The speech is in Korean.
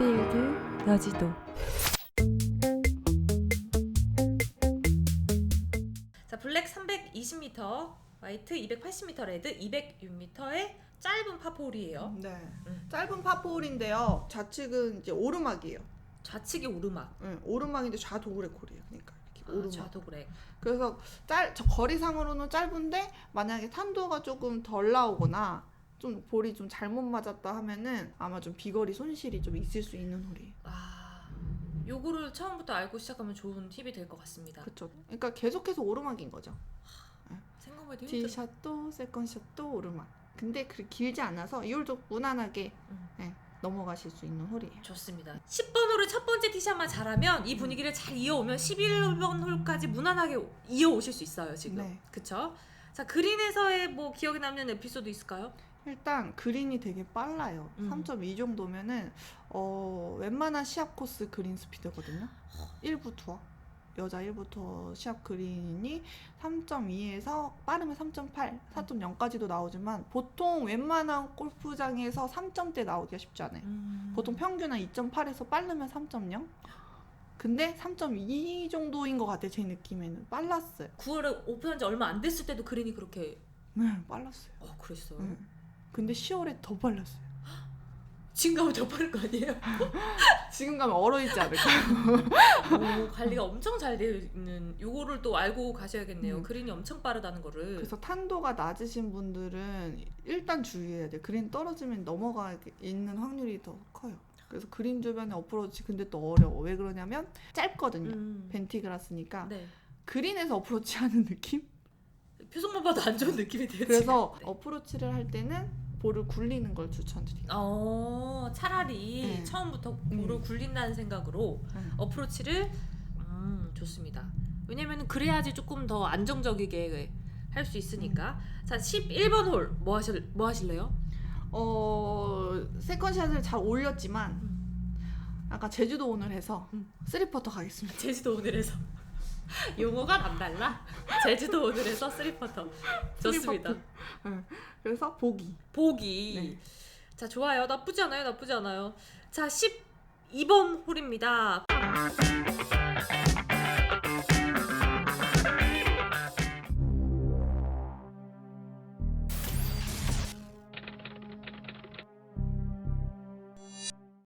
필드 여지도 자 블랙 320m, 화이트 280m, 레드 206m의 짧은 파포홀이에요. 네. 음. 짧은 파포홀인데요. 좌측은 이제 오르막이에요. 좌측이 오르막, 응, 오르막인데 좌도그레 콜이에요. 그러니까 이렇게 아, 오르막. 좌도그렉. 그래서 짤, 저 거리상으로는 짧은데 만약에 탄도가 조금 덜 나오거나 좀 볼이 좀 잘못 맞았다 하면은 아마 좀 비거리 손실이 좀 있을 수 있는 홀이에요. 아, 요거를 처음부터 알고 시작하면 좋은 팁이 될 것 같습니다. 그렇죠. 그러니까 계속해서 오르막인 거죠. 생각보다 힘들어. 티샷도 세컨샷도 오르막. 근데 그 길지 않아서 이 홀도 무난하게 음. 네, 넘어가실 수 있는 홀이에요. 좋습니다. 10번 홀을 첫 번째 티샷만 잘하면 이 분위기를 잘 이어오면 11번 홀까지 무난하게 이어오실 수 있어요 지금. 네. 그쵸? 자 그린에서의 뭐 기억에 남는 에피소드 있을까요? 일단 그린이 되게 빨라요. 음. 3.2 정도면은 어, 웬만한 시합 코스 그린 스피드거든요. 1부 투어. 여자 1부터 시합 그린이 3.2에서 빠르면 3.8, 4.0까지도 나오지만 보통 웬만한 골프장에서 3점대 나오기가 쉽지 않아요. 음. 보통 평균 한 2.8에서 빠르면 3.0. 근데 3.2 정도인 것 같아요. 제 느낌에는 빨랐어요. 9월에 오픈한 지 얼마 안 됐을 때도 그린이 그렇게 네, 빨랐어요. 어 그랬어요. 네. 근데 10월에 더 빨랐어요. 지금 가면 더 빠를 거 아니에요? 지금 가면 얼어 있지 않을까요? 오, 관리가 엄청 잘 되어 있는 요거를 또 알고 가셔야겠네요. 음. 그린이 엄청 빠르다는 거를. 그래서 탄도가 낮으신 분들은 일단 주의해야 돼요. 그린 떨어지면 넘어가 있는 확률이 더 커요. 그래서 그린 주변에 어프로치 근데 또 어려워. 왜 그러냐면 짧거든요. 음. 벤티그라스니까 네. 그린에서 어프로치 하는 느낌? 표정만 봐도 안 좋은 느낌이 돼요. 그래서. 네. 어프로치를 할 때는 볼을 굴리는 걸 추천드려요. 어 차라리 네. 처음부터 볼을 음. 굴린다는 생각으로 음. 어프로치를 음 좋습니다. 왜냐면은 그래야지 조금 더 안정적이게 할 수 있으니까. 음. 자 11번 홀 뭐 하실 뭐 하실래요? 어 세컨샷을 잘 올렸지만 음. 아까 제주도 오늘 해서 음. 쓰리퍼터 가겠습니다. 제주도 오늘에서 용어가 남달라. 제주도 오늘에서 쓰리퍼터 좋습니다. 응. 그래서 보기. 보기. 네. 자 좋아요. 나쁘지 않아요. 나쁘지 않아요. 자 12번 홀입니다.